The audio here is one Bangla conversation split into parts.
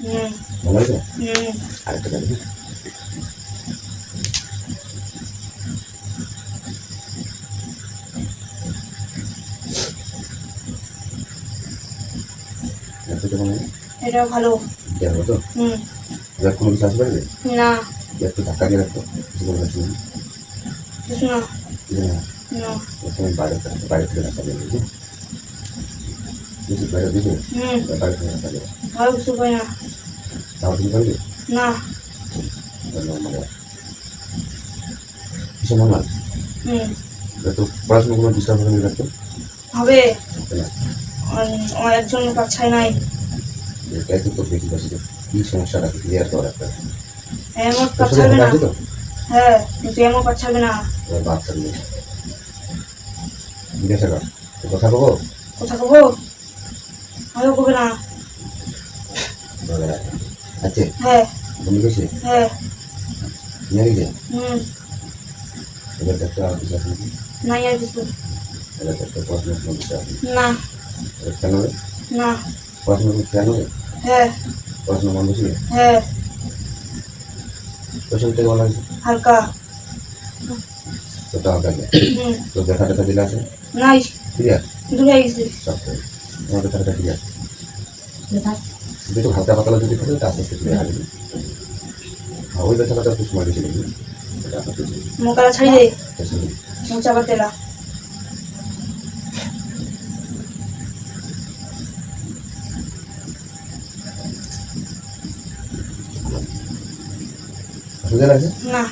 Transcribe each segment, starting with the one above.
হুম হুম আরেকটা লাগে? এটা ভালো। দেখো তো হুম। এবার কোনো কিছু আসবে না। একটু ধাক্কা দিয়ে রাখতো কিছু করে রাখছি না। কিছু না প্রথমে বাইরে বাইরে থেকে বাইরে দিবি বাইরে ভালো কিছু পাই না। তাও তুমি পারবি না। নর্মাল হুম। তো পড়াশোনা কোনো ডিস্টার্ব হবে না হবে। হবে না। আমার একজন বাচ্চাই নাই। এটাই তো দেখি পাচ্ছি কি সমস্যাটা ক্লিয়ার করা একটা। এমন তোর সাথে পাচ্ছাবে না। হ্যাঁ পাচ্ছাবে না। বাচ্চা জিজ্ঞাসা কর। কথা কবো? কোথা কবো? আমিও কবে না। আছে? হ্যাঁ। বন্ধু গেছে হ্যাঁ। নিয়ে গেছে? হুম। এবার দেখতে আর কিছু আছে? নাই আর কিছু। এবার দেখতে পড়াশোনা কিছু আছে না। কেন না। পড়াশোনা কোনো কেন হ্যাঁ। পড়াশোনা বন্ধ ছিল? হ্যাঁ। পেছন থেকে বলা হয়েছে? হালকা। তো দেখে হুম। তো দেখা দেখা দিলে আছে? নাই। ক্লিয়ার? দূরে গেছি সব করে তোমার দেখা দেখা ক্লিয়ার যদি একটু হালকা পাতলা যদি থাকে আস্তে আস্তে হবে হ্যাঁ ওই ব্যথাটা একটু সময় বেশি লাগবে এটা আপনার কিছু মোকালা ছাড়ি দে। পেছন দিকে। মোচা বাতেলা না।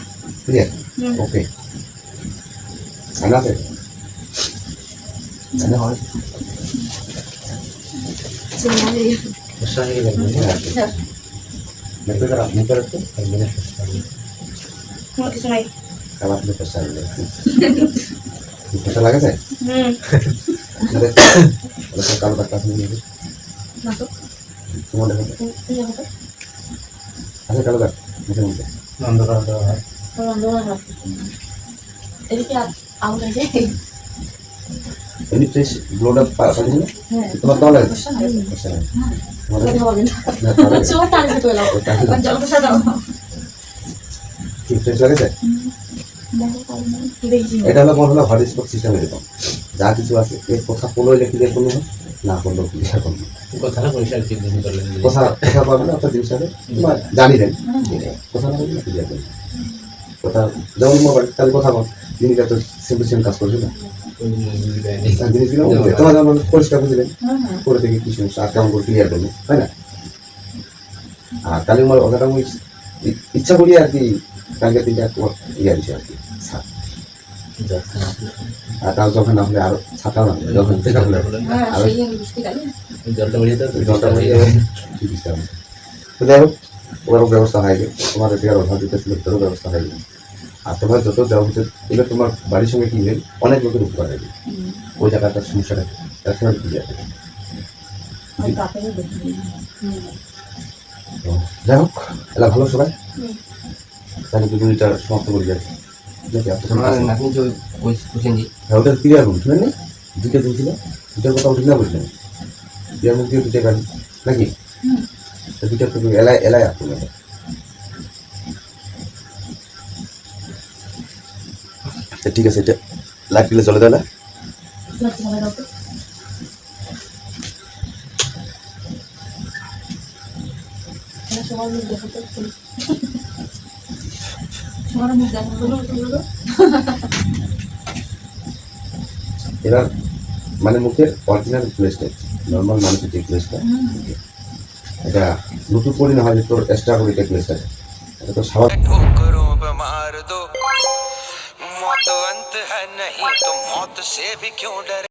Clear hmm. ওকে আনা আছে? হয়? আছে। রাখতো Pag minapos pa rin. কোনো কিছু নাই আবার আপনি পেশা লাগাছে কালো আছে নিয়ে তোমার আছে কালো কাট মুখের মধ্যে Nandara daw ha. এমনি ফ্রেশ ব্লোটা পাচ্ছি না। তোমার কেমন লাগে তোমার। ফ্রেশ লাগেছে এটা হলো মনে হলো হট স্পট সিস্টেম এরকম। যা কিছু আছে এর কথা পড়ল এটা ক্লিয়ার করল না করল ক্লিয়ার করল কথা কথা কথা পাবে না অর্থাৎ জিনিসটাকে বা জানি দেন। কথা না বললে ক্লিয়ার করল কথা যেমন মোবাইল তাহলে কথা বল। জিনিসটা তো সিম্পল সেম কাজ করছে না? তোমার যেমন পরিষ্কার করে থেকে কি সমস্যা আর কেমন করে ক্লিয়ার করব তাই না আর কালি আমার ওটা আমি ইচ্ছা করি আর কি কালকে তোমার ইয়ে দিছে আর কি ছাড়। আর তাও যখন না হলে আরও ছাতাও না যখন জলটা যাই হোক ব্যবস্থা হয়ে গেল তোমার অভাব দিতে ব্যবস্থা হয়ে গেল আর তোমার যত দেওয়া হচ্ছে এবার তোমার বাড়ির সঙ্গে কি অনেক লোকের উপকার গেল ওই জায়গাটার সমস্যাটা তাছাড়া কি যাবে। যাই হোক এলা ভালো সবাই। তাহলে দুজনটা সমাপ্ত করে যাচ্ছে হ্যাঁ ওটা ক্লিয়ার রুম শুনেন নি দুটো রুম ছিল। দুটোর কথা উঠে না বললেন ক্লিয়ার রুম দিয়ে দুটো গাড়ি নাকি? দুটো এলাই এলাই আচ্ছা ঠিক আছে, এটা লাইট দিলে চলে তাহলে এরা মানে মুখের অরিজিনাল প্লেসটা নর্মাল মানুষের যে প্লেসটা এটা নতুন করে না হয় তোর এক্সট্রা করে এটা প্লেস আছে এটা তো স্বাভাবিক। मौत अंत है नहीं तो मौत से भी क्यों डरे?